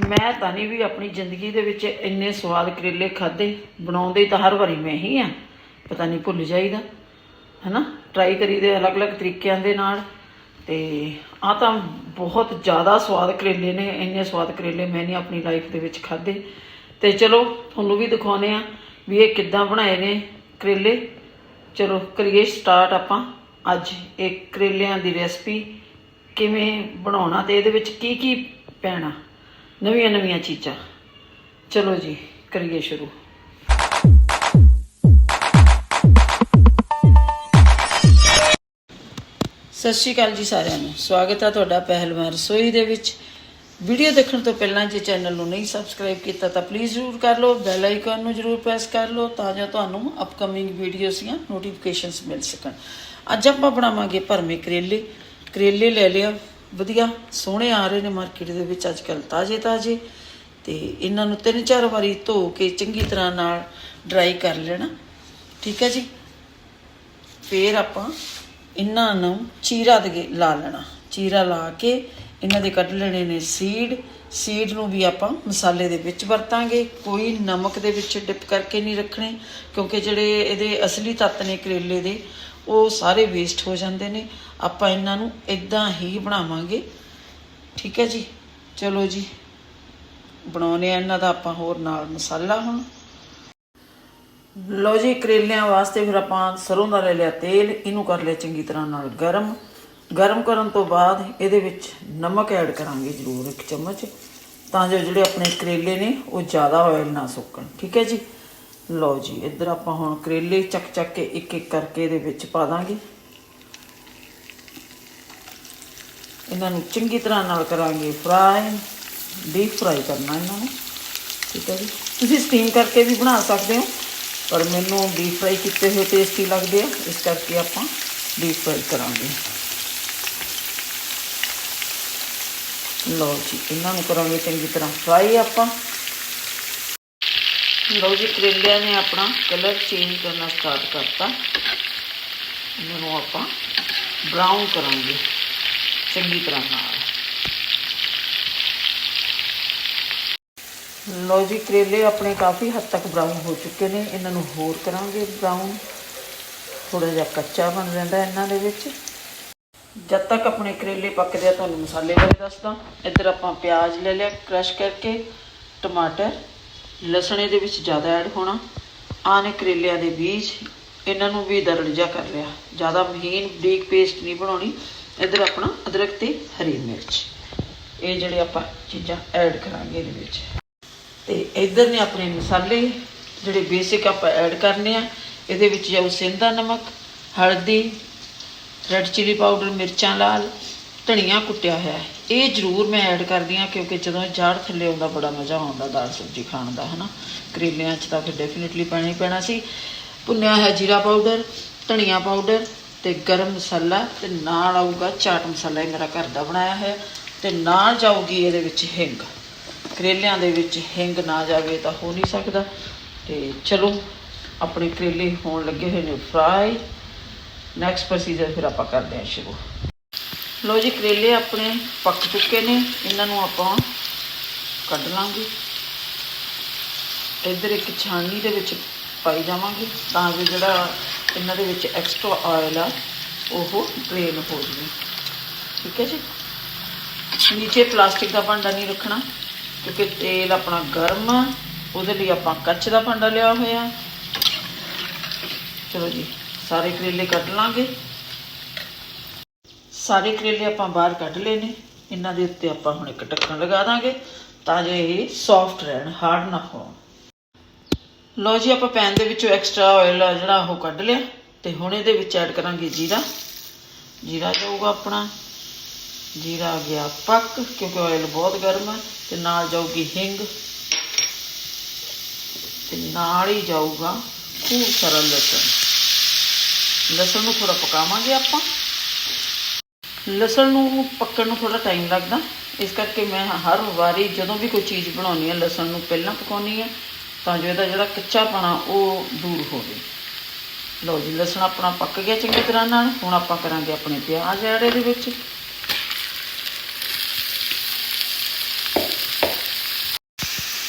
ਮੈਂ ਤਾਂ ਨਹੀਂ ਵੀ ਆਪਣੀ ਜ਼ਿੰਦਗੀ ਦੇ ਵਿੱਚ ਇੰਨੇ ਸਵਾਦ ਕਰੇਲੇ ਖਾਦੇ ਬਣਾਉਂਦੇ ਤਾਂ ਹਰ ਵਾਰੀ ਮੈਂ ਹੀ ਆ। ਪਤਾ ਨਹੀਂ ਭੁੱਲ ਜਾਈਦਾ, ਹਨਾ? ਟਰਾਈ ਕਰੀਦੇ ਅਲੱਗ-ਅਲੱਗ ਤਰੀਕਿਆਂ ਦੇ ਨਾਲ। ਤੇ ਆ ਤਾਂ ਬਹੁਤ ਜ਼ਿਆਦਾ ਸਵਾਦ ਕਰੇਲੇ ਨੇ, ਇੰਨੇ ਸਵਾਦ ਕਰੇਲੇ ਮੈਂ ਨਹੀਂ ਆਪਣੀ ਲਾਈਫ ਦੇ ਵਿੱਚ ਖਾਦੇ ਤੇ ਚਲੋ, ਤੁਹਾਨੂੰ ਵੀ ਦਿਖਾਉਨੇ ਆ ਵੀ ਇਹ ਕਿੱਦਾਂ ਬਣਾਏ ਨੇ ਕਰੇਲੇ। ਚਲੋ, ਕਰੀਏ ਸਟਾਰਟ ਆਪਾਂ। ਅੱਜ ਇਹ ਕਰੇਲਿਆਂ ਦੀ ਰੈਸਪੀ ਕਿਵੇਂ ਬਣਾਉਣਾ ਤੇ ਇਹਦੇ ਵਿੱਚ ਕੀ ਕੀ ਪੈਣਾ। ਨਵੀਆਂ ਨਵੀਆਂ ਚੀਜ਼ਾਂ। ਚਲੋ ਜੀ, ਕਰੀਏ ਸ਼ੁਰੂ। ਸਤਿ ਸ਼੍ਰੀ ਅਕਾਲ ਜੀ ਸਾਰਿਆਂ ਨੂੰ। ਸਵਾਗਤ ਹੈ ਤੁਹਾਡਾ ਪਹਿਲਵਾਨ ਰਸੋਈ ਦੇ ਵਿੱਚ। ਵੀਡੀਓ ਦੇਖਣ ਤੋਂ ਪਹਿਲਾਂ ਜੇ ਚੈਨਲ ਨੂੰ ਨਹੀਂ ਸਬਸਕ੍ਰਾਈਬ ਕੀਤਾ ਤਾਂ ਪਲੀਜ਼ ਜ਼ਰੂਰ ਕਰ ਲਓ ਬੈਲ ਆਈਕਨ ਨੂੰ ਜ਼ਰੂਰ ਪ੍ਰੈਸ ਕਰ ਲਓ ਤਾਂ ਜੋ ਤੁਹਾਨੂੰ ਅਪਕਮਿੰਗ ਵੀਡੀਓਜ਼ ਦੀਆਂ ਨੋਟੀਫਿਕੇਸ਼ਨਸ ਮਿਲ ਸਕਣ। ਅੱਜ ਆਪਾਂ ਬਣਾਵਾਂਗੇ ਭਰਮੇ ਕਰੇਲੇ। ਕਰੇਲੇ ਲੈ ਲਿਆ। ਵਧੀਆ ਸੋਹਣੇ ਆ ਰਹੇ ਨੇ ਮਾਰਕੀਟ ਦੇ ਵਿੱਚ ਅੱਜ ਕੱਲ ਤਾਜ਼ੇ ਤਾਜ਼ੇ ਤੇ ਇਹਨਾਂ ਨੂੰ ਤਿੰਨ ਚਾਰ ਵਾਰੀ ਧੋ ਕੇ ਚੰਗੀ ਤਰ੍ਹਾਂ ਨਾਲ ਡਰਾਈ ਕਰ ਲੈਣਾ। ਠੀਕ ਹੈ ਜੀ? ਫੇਰ ਆਪਾਂ ਇਹਨਾਂ ਨੂੰ ਚੀਰਾ ਦੇ ਲਾ ਲੈਣਾ। ਚੀਰਾ ਲਾ ਕੇ ਇਹਨਾਂ ਦੇ ਕੱਢ ਲੈਣੇ ਨੇ ਸੀਡ ਸੀਡ ਨੂੰ ਵੀ ਆਪਾਂ ਮਸਾਲੇ ਦੇ ਵਿੱਚ ਵਰਤਾਂਗੇ। ਕੋਈ ਨਮਕ ਦੇ ਵਿੱਚ ਡਿਪ ਕਰਕੇ ਨਹੀਂ ਰੱਖਣੇ, ਕਿਉਂਕਿ ਜਿਹੜੇ ਇਹਦੇ ਅਸਲੀ ਤੱਤ ਨੇ ਕਰੇਲੇ ਦੇ ਉਹ ਸਾਰੇ ਵੇਸਟ ਹੋ ਜਾਂਦੇ ਨੇ। ਆਪਾਂ ਇਹਨਾਂ ਨੂੰ ਇਦਾਂ ਹੀ ਬਣਾਵਾਂਗੇ। ਠੀਕ ਹੈ ਜੀ? ਚਲੋ ਜੀ। ਬਣਾਉਨੇ ਆ ਇਹਨਾਂ ਦਾ ਆਪਾਂ ਹੋਰ ਨਾਲ ਮਸਾਲਾ ਹੁਣ। ਲੋ ਜੀ, ਕਰੇਲਿਆਂ ਵਾਸਤੇ ਫਿਰ ਆਪਾਂ ਸਰੋਂ ਦਾ ਲੈ ਲਿਆ ਤੇਲ। ਇਹਨੂੰ ਕਰ ਲਿਆ ਚੰਗੀ ਤਰ੍ਹਾਂ ਨਾਲ ਗਰਮ। ਗਰਮ ਕਰਨ ਤੋਂ ਬਾਅਦ ਇਹਦੇ ਵਿੱਚ ਨਮਕ ਐਡ ਕਰਾਂਗੇ ਜ਼ਰੂਰ ਇੱਕ ਚਮਚ। ਤਾਂ ਜੋ ਜਿਹੜੇ ਆਪਣੇ ਕਰੇਲੇ ਨੇ, ਉਹ ਜ਼ਿਆਦਾ ਆਇਲ ਨਾ ਸੁੱਕਣ। ਠੀਕ ਹੈ ਜੀ? ਲਓ ਜੀ, ਇੱਧਰ ਆਪਾਂ ਹੁਣ ਕਰੇਲੇ ਚੱਕ ਚੱਕ ਕੇ ਇੱਕ ਇੱਕ ਕਰਕੇ ਇਹਦੇ ਵਿੱਚ ਪਾ ਦਾਂਗੇ। ਇਹਨਾਂ ਨੂੰ ਚੰਗੀ ਤਰ੍ਹਾਂ ਨਾਲ ਕਰਾਂਗੇ ਫਰਾਈ ਡੀਪ ਫਰਾਈ ਕਰਨਾ ਇਹਨਾਂ ਨੂੰ। ਠੀਕ ਹੈ ਜੀ। ਤੁਸੀਂ ਸਟੀਮ ਕਰਕੇ ਵੀ ਬਣਾ ਸਕਦੇ ਹੋ, ਪਰ ਮੈਨੂੰ ਡੀਪ ਫਰਾਈ ਕੀਤੇ ਹੋਏ ਟੇਸਟੀ ਲੱਗਦੇ ਆ, ਇਸ ਕਰਕੇ ਆਪਾਂ ਡੀਪ ਫਰਾਈ ਕਰਾਂਗੇ। ਲਓ ਜੀ, ਇਹਨਾਂ ਨੂੰ ਕਰਾਂਗੇ ਚੰਗੀ ਤਰ੍ਹਾਂ। ਫਰਾਈ ਆਪਾਂ। ਲਓ ਜੀ, ਕਰੇਲਿਆਂ ਨੇ ਆਪਣਾ ਕਲਰ ਚੇਂਜ ਕਰਨਾ ਸਟਾਰਟ ਕਰਤਾ। ਇਹਨਾਂ ਨੂੰ ਆਪਾਂ ਬਰਾਊਨ ਕਰਾਂਗੇ, ਚੰਗੀ ਤਰ੍ਹਾਂ ਨਾਲ। ਲਓ ਜੀ, ਕਰੇਲੇ ਆਪਣੇ ਕਾਫੀ ਹੱਦ ਤੱਕ ਬਰਾਊਨ ਹੋ ਚੁੱਕੇ ਨੇ। ਇਹਨਾਂ ਨੂੰ ਹੋਰ ਕਰਾਂਗੇ ਬਰਾਊਨ ਥੋੜਾ ਜਿਹਾ ਕੱਚਾ ਬਣ ਜਾਂਦਾ ਇਹਨਾਂ ਦੇ ਵਿੱਚ। ਜਦ ਤੱਕ ਆਪਣੇ ਕਰੇਲੇ ਪੱਕਦੇ ਆ, ਤੁਹਾਨੂੰ ਮਸਾਲੇ ਬਾਰੇ ਦੱਸਦਾ। ਇੱਧਰ ਆਪਾਂ ਪਿਆਜ਼ ਲੈ ਲਿਆ ਕ੍ਰਸ਼ ਕਰਕੇ, ਟਮਾਟਰ ਲਸਣ ਇਹਦੇ ਵਿੱਚ ਜ਼ਿਆਦਾ ਐਡ ਹੋਣਾ, ਆਹ ਨੇ ਕਰੇਲਿਆਂ ਦੇ ਬੀਜ, ਇਹਨਾਂ ਨੂੰ ਵੀ ਦਰੜ ਜਿਹਾ ਕਰ ਲਿਆ। ਜ਼ਿਆਦਾ ਮਹੀਨ ਬਰੀਕ ਪੇਸਟ ਨਹੀਂ ਬਣਾਉਣੀ, ਇੱਧਰ ਆਪਣਾ ਅਦਰਕ ਤੇ ਹਰੀ ਮਿਰਚ। ਇਹ ਜਿਹੜੇ ਆਪਾਂ ਚੀਜ਼ਾਂ ਐਡ ਕਰਾਂਗੇ ਇਹਦੇ ਵਿੱਚ। ਤੇ ਇੱਧਰ ਨੇ ਆਪਣੇ ਮਸਾਲੇ, ਜਿਹੜੇ ਬੇਸਿਕ ਆਪਾਂ ਐਡ ਕਰਨੇ ਆ, ਇਹਦੇ ਵਿੱਚ ਜਾਊ ਸਿੰਧਾ ਨਮਕ, ਹਲਦੀ ਰੈਡ ਚਿਲੀ ਪਾਊਡਰ ਮਿਰਚਾਂ ਲਾਲ, ਧਨੀਆ ਕੁੱਟਿਆ ਹੋਇਆ ਹੈ। ਇਹ ਜ਼ਰੂਰ ਮੈਂ ਐਡ ਕਰਦੀ ਆ ਕਿਉਂਕਿ ਜਦੋਂ ਇਹ ਜਾੜ ਥੱਲੇ ਆਉਂਦਾ ਬੜਾ ਮਜ਼ਾ ਆਉਂਦਾ ਦਾਲ ਸਬਜ਼ੀ ਖਾਣ ਦਾ, ਹਨਾ? ਕਰੇਲਿਆਂ 'ਚ ਤਾਂ ਫਿਰ ਡੈਫੀਨਿਟਲੀ ਪਾਣੀ ਪੈਣਾ ਸੀ। ਭੁੰਨਿਆ ਹੋਇਆ ਜੀਰਾ ਪਾਊਡਰ ਧਨੀਆ ਪਾਊਡਰ ਤੇ ਗਰਮ ਮਸਾਲਾ ਤੇ ਨਾਲ ਆਊਗਾ ਚਾਟ ਮਸਾਲਾ ਇਹ ਮੇਰਾ ਘਰ ਦਾ ਬਣਾਇਆ ਹੈ ਤੇ ਨਾਲ ਜਾਊਗੀ ਇਹਦੇ ਵਿੱਚ ਹਿੰਗ। ਕਰੇਲਿਆਂ ਦੇ ਵਿੱਚ ਹਿੰਗ ਨਾ ਜਾਵੇ ਤਾਂ ਹੋ ਨਹੀਂ ਸਕਦਾ। ਤੇ ਚਲੋ, ਆਪਣੇ ਕਰੇਲੇ ਹੋਣ ਲੱਗੇ ਹੋਏ ਨੇ ਫਰਾਈ ਨੈਕਸਟ ਪ੍ਰੋਸੀਜਰ ਫਿਰ ਆਪਾਂ ਕਰਦੇ ਹਾਂ ਸ਼ੁਰੂ। ਲੋ ਜੀ, ਕਰੇਲੇ ਆਪਣੇ ਪੱਕ ਚੁੱਕੇ ਨੇ, ਇਹਨਾਂ ਨੂੰ ਆਪਾਂ ਕੱਢ ਲਾਂਗੇ। ਇੱਧਰ ਇੱਕ ਛਾਣੀ ਦੇ ਵਿੱਚ ਪਾਈ ਜਾਵਾਂਗੇ, ਤਾਂ ਕਿ ਜਿਹੜਾ ਇਹਨਾਂ ਦੇ ਵਿੱਚ ਐਕਸਟਰਾ ਆਇਲ ਆ, ਉਹ ਡਰੇਨ ਹੋ ਜਾਵੇ। ਠੀਕ ਹੈ ਜੀ? ਨੀਚੇ ਪਲਾਸਟਿਕ ਦਾ ਭਾਂਡਾ ਨਹੀਂ ਰੱਖਣਾ, ਕਿਉਂਕਿ ਤੇਲ ਆਪਣਾ ਗਰਮ ਆ, ਉਹਦੇ ਲਈ ਆਪਾਂ ਕੱਚ ਦਾ ਭਾਂਡਾ ਲਿਆ ਹੋਇਆ। ਚਲੋ ਜੀ, ਸਾਰੇ ਕਰੇਲੇ ਕੱਢ ਲਾਂਗੇ। ਸਾਰੇ ਕਰੇਲੇ ਆਪਾਂ ਬਾਹਰ ਕੱਢ ਲਏ ਨੇ। ਇਹਨਾਂ ਦੇ ਉੱਤੇ ਆਪਾਂ ਹੁਣ ਇੱਕ ਢੱਕਣ ਲਗਾ ਦਾਂਗੇ ਤਾਂ ਜੋ ਇਹ ਸੌਫਟ ਰਹਿਣ ਹਾਰਡ ਨਾ ਹੋਣ। ਲਓ ਜੀ, ਆਪਾਂ ਪੈਨ ਦੇ ਵਿੱਚੋਂ ਐਕਸਟਰਾ ਆਇਲ ਜਿਹੜਾ ਉਹ ਕੱਢ ਲਿਆ ਤੇ ਹੁਣ ਇਹਦੇ ਵਿੱਚ ਐਡ ਕਰਾਂਗੇ ਜੀਰਾ। ਜੀਰਾ ਜਾਊਗਾ ਆਪਣਾ। ਜੀਰਾ ਆ ਗਿਆ ਪੱਕ, ਕਿਉਂਕਿ ਆਇਲ ਬਹੁਤ ਗਰਮ ਹੈ ਤੇ ਨਾਲ ਜਾਊਗੀ ਹਿੰਗ। ਤੇ ਨਾਲ ਹੀ ਜਾਊਗਾ ਖੂਬ ਸਾਰਾ ਲਸਣ। ਲਸਣ ਨੂੰ ਥੋੜਾ ਪਕਾਵਾਂਗੇ ਆਪਾਂ। ਲਸਣ ਨੂੰ ਪੱਕਣ ਨੂੰ ਥੋੜਾ ਟਾਈਮ ਲੱਗਦਾ। ਇਸ ਕਰਕੇ ਮੈਂ ਹਰ ਵਾਰੀ ਜਦੋਂ ਵੀ ਕੋਈ ਚੀਜ਼ ਬਣਾਉਣੀ ਹੈ, ਲਸਣ ਨੂੰ ਪਹਿਲਾਂ ਪਕਾਉਣੀ ਹੈ ਤਾਂ ਜੋ ਇਹਦਾ ਜਿਹੜਾ ਕੱਚਾਪਣਾ ਉਹ ਦੂਰ ਹੋਵੇ। ਲਓ ਜੀ, ਲਸਣ ਆਪਣਾ ਪੱਕ ਗਿਆ ਚੰਗੀ ਤਰ੍ਹਾਂ ਨਾਲ। ਹੁਣ ਆਪਾਂ ਕਰਾਂਗੇ ਆਪਣੇ ਪਿਆਜ਼ ਐਡ ਇਹਦੇ ਵਿੱਚ।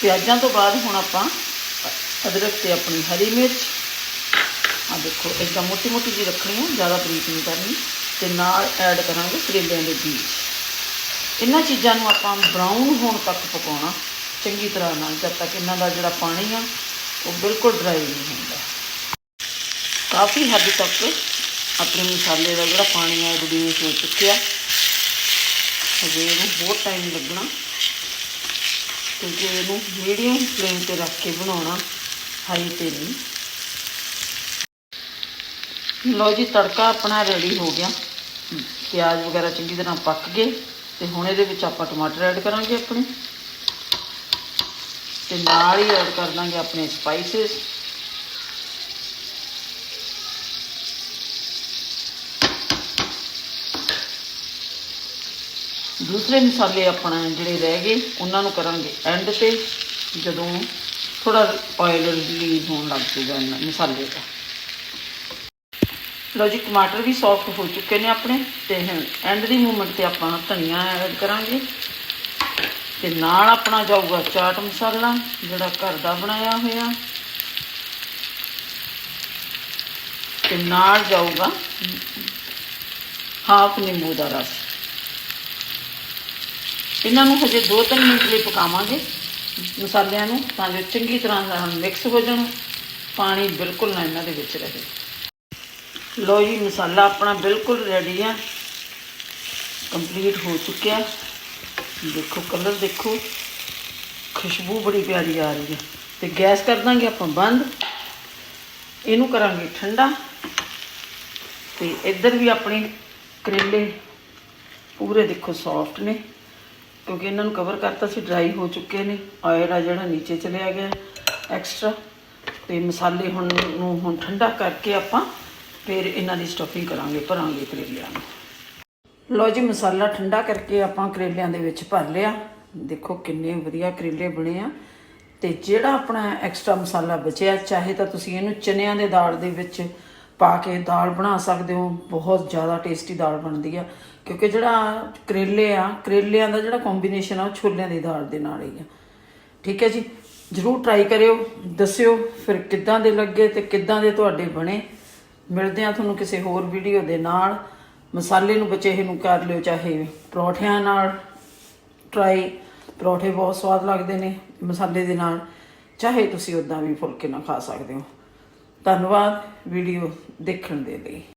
ਪਿਆਜ਼ਾਂ ਤੋਂ ਬਾਅਦ ਹੁਣ ਆਪਾਂ ਅਦਰਕ ਤੇ ਆਪਣੀ ਹਰੀ ਮਿਰਚ। ਆ ਦੇਖੋ ਇਦਾਂ ਮੋਟੀ ਮੋਟੀ ਜੀ ਰੱਖਣੀ ਹੈ, ਜ਼ਿਆਦਾ ਬਰੀਕ ਨਹੀਂ ਕਰਨੀ। ਤੇ ਨਾਲ ਐਡ ਕਰਾਂਗੇ ਕਰੇਲਿਆਂ ਦੇ ਬੀਜ। ਇਹਨਾਂ ਚੀਜ਼ਾਂ ਨੂੰ ਆਪਾਂ ਬਰਾਊਨ ਹੋਣ ਤੱਕ ਪਕਾਉਣਾ ਚੰਗੀ ਤਰ੍ਹਾਂ ਨਾਲ, ਜਦ ਤੱਕ ਇਹਨਾਂ ਦਾ ਜਿਹੜਾ ਪਾਣੀ ਆ, ਉਹ ਬਿਲਕੁਲ ਡਰਾਈ ਨਹੀਂ ਹੁੰਦਾ। ਕਾਫੀ ਹੱਦ ਤੱਕ ਆਪਣੇ ਮਸਾਲੇ ਦਾ ਜਿਹੜਾ ਪਾਣੀ ਆ ਰਿਡਿਊਸ ਹੋ ਚੁੱਕਿਆ। ਹਜੇ ਇਹਨੂੰ ਬਹੁਤ ਟਾਈਮ ਲੱਗਣਾ। ਕਿਉਂਕਿ ਇਹਨੂੰ ਮੀਡੀਅਮ ਫਲੇਮ ਤੇ ਰੱਖ ਕੇ ਬਣਾਉਣਾ ਹਾਈ ਤੇ ਨਹੀਂ। ਲਓ ਜੀ, ਤੜਕਾ ਆਪਣਾ ਰੈਡੀ ਹੋ ਗਿਆ। ਪਿਆਜ਼ ਵਗੈਰਾ ਚੰਗੀ ਤਰ੍ਹਾਂ ਪੱਕ ਗਏ ਤੇ ਹੁਣ ਇਹਦੇ ਵਿੱਚ ਆਪਾਂ ਟਮਾਟਰ ਐਡ ਕਰਾਂਗੇ ਆਪਣੇ। ਤੇ ਨਾਲ ਹੀ ਐਡ ਕਰ ਦਾਂਗੇ ਆਪਣੇ ਸਪਾਈਸਸ। ਦੂਸਰੇ ਮਸਾਲੇ ਆਪਣਾ ਜਿਹੜੇ ਰਹਿ ਗਏ, ਉਹਨਾਂ ਨੂੰ ਕਰਾਂਗੇ ਐਂਡ ਤੇ ਜਦੋਂ ਥੋੜਾ ਆਇਲ ਰਿਲੀਜ਼ ਹੋਣ ਲੱਗ ਜੂਗਾ ਇਹਨਾਂ ਮਸਾਲੇ ਦਾ। ਲਓ ਜੀ, ਟਮਾਟਰ ਵੀ ਸੌਫਟ ਹੋ ਚੁੱਕੇ ਨੇ ਆਪਣੇ ਤੇ ਐਂਡ ਦੀ ਮੂਮੈਂਟ ਤੇ ਆਪਾਂ ਧਨੀਆ ਐਡ ਕਰਾਂਗੇ। ਤੇ ਨਾਲ ਆਪਣਾ ਜਾਊਗਾ ਚਾਟ ਮਸਾਲਾ, ਜਿਹੜਾ ਘਰ ਦਾ ਬਣਾਇਆ ਹੋਇਆ। ਤੇ ਨਾਲ ਜਾਊਗਾ ਹਾਫ ਨਿੰਬੂ ਦਾ ਰਸ। ਇਹਨਾਂ ਨੂੰ ਹਜੇ 2-3 ਮਿੰਟ ਲਈ ਪਕਾਵਾਂਗੇ ਮਸਾਲਿਆਂ ਨੂੰ, ਤਾਂ ਜੋ ਚੰਗੀ ਤਰ੍ਹਾਂ ਨਾਲ ਮਿਕਸ ਹੋ ਜਾਣ, ਪਾਣੀ ਬਿਲਕੁਲ ਨਾ ਇਹਨਾਂ ਦੇ ਵਿੱਚ ਰਹੇ। ਲੋ ਜੀ, ਮਸਾਲਾ ਆਪਣਾ ਬਿਲਕੁਲ ਰੈਡੀ ਆ। ਕੰਪਲੀਟ ਹੋ ਚੁੱਕਿਆ। ਦੇਖੋ ਕਲਰ ਦੇਖੋ। ਖੁਸ਼ਬੂ ਬੜੀ ਪਿਆਰੀ ਆ ਰਹੀ ਹੈ ਤੇ ਗੈਸ ਕਰ ਦਾਂਗੇ ਆਪਾਂ ਬੰਦ। ਇਹਨੂੰ ਕਰਾਂਗੇ ਠੰਡਾ। ਤੇ ਇੱਧਰ ਵੀ ਆਪਣੇ ਕਰੇਲੇ ਪੂਰੇ ਦੇਖੋ ਸੌਫਟ ਨੇ। ਕਿਉਂਕਿ ਇਹਨਾਂ ਨੂੰ ਕਵਰ ਕਰਤਾ ਸੀ ਡਰਾਈ ਹੋ ਚੁੱਕੇ ਨੇ। ਆਇਲ ਆ ਜਿਹੜਾ ਨੀਚੇ ਚਲਿਆ ਗਿਆ ਐਕਸਟਰਾ ਤੇ ਮਸਾਲੇ ਹੁਣ ਨੂੰ ਹੁਣ ਠੰਡਾ ਕਰਕੇ ਆਪਾਂ ਫਿਰ ਇਹਨਾਂ ਦੀ ਸਟਫਿੰਗ ਕਰਾਂਗੇ, ਭਰਾਂਗੇ ਕਰੇਲਿਆਂ ਨੂੰ। ਲਓ ਜੀ, ਮਸਾਲਾ ਠੰਡਾ ਕਰਕੇ ਆਪਾਂ ਕਰੇਲਿਆਂ ਦੇ ਵਿੱਚ ਭਰ ਲਿਆ। ਦੇਖੋ ਕਿੰਨੇ ਵਧੀਆ ਕਰੇਲੇ ਬਣੇ ਆ। ਤੇ ਜਿਹੜਾ ਆਪਣਾ ਐਕਸਟਰਾ ਮਸਾਲਾ ਬਚਿਆ, ਚਾਹੇ ਤਾਂ ਤੁਸੀਂ ਇਹਨੂੰ ਚਨਿਆਂ ਦੇ ਦਾਲ ਦੇ ਵਿੱਚ ਪਾ ਕੇ ਦਾਲ ਬਣਾ ਸਕਦੇ ਹੋ। ਬਹੁਤ ਜ਼ਿਆਦਾ ਟੇਸਟੀ ਦਾਲ ਬਣਦੀ ਆ। ਕਿਉਂਕਿ ਜਿਹੜਾ ਕਰੇਲੇ ਆ, ਕਰੇਲਿਆਂ ਦਾ ਜਿਹੜਾ ਕੰਬੀਨੇਸ਼ਨ ਆ, ਉਹ ਛੋਲਿਆਂ ਦੀ ਦਾਲ ਦੇ ਨਾਲ ਹੀ ਆ। ਠੀਕ ਹੈ ਜੀ? ਜਰੂਰ ਟਰਾਈ ਕਰਿਓ, ਦੱਸਿਓ ਫਿਰ ਕਿੱਦਾਂ ਦੇ ਲੱਗੇ ਤੇ ਕਿੱਦਾਂ ਦੇ ਤੁਹਾਡੇ ਬਣੇ। ਮਿਲਦੇ ਆ ਤੁਹਾਨੂੰ ਕਿਸੇ ਹੋਰ ਵੀਡੀਓ ਦੇ ਨਾਲ। ਮਸਾਲੇ ਨੂੰ ਬਚੇ ਨੂੰ ਕਰ ਲਿਓ, ਚਾਹੇ ਪਰੌਠਿਆਂ ਨਾਲ ਟਰਾਈ ਪਰੌਠੇ ਬਹੁਤ ਸਵਾਦ ਲੱਗਦੇ ਨੇ ਮਸਾਲੇ ਦੇ ਨਾਲ। ਚਾਹੇ ਤੁਸੀਂ ਉਦਾਂ ਵੀ ਫੁਲਕੇ ਨਾਲ ਖਾ ਸਕਦੇ ਹੋ। ਧੰਨਵਾਦ ਵੀਡੀਓ ਦੇਖਣ ਦੇ ਲਈ।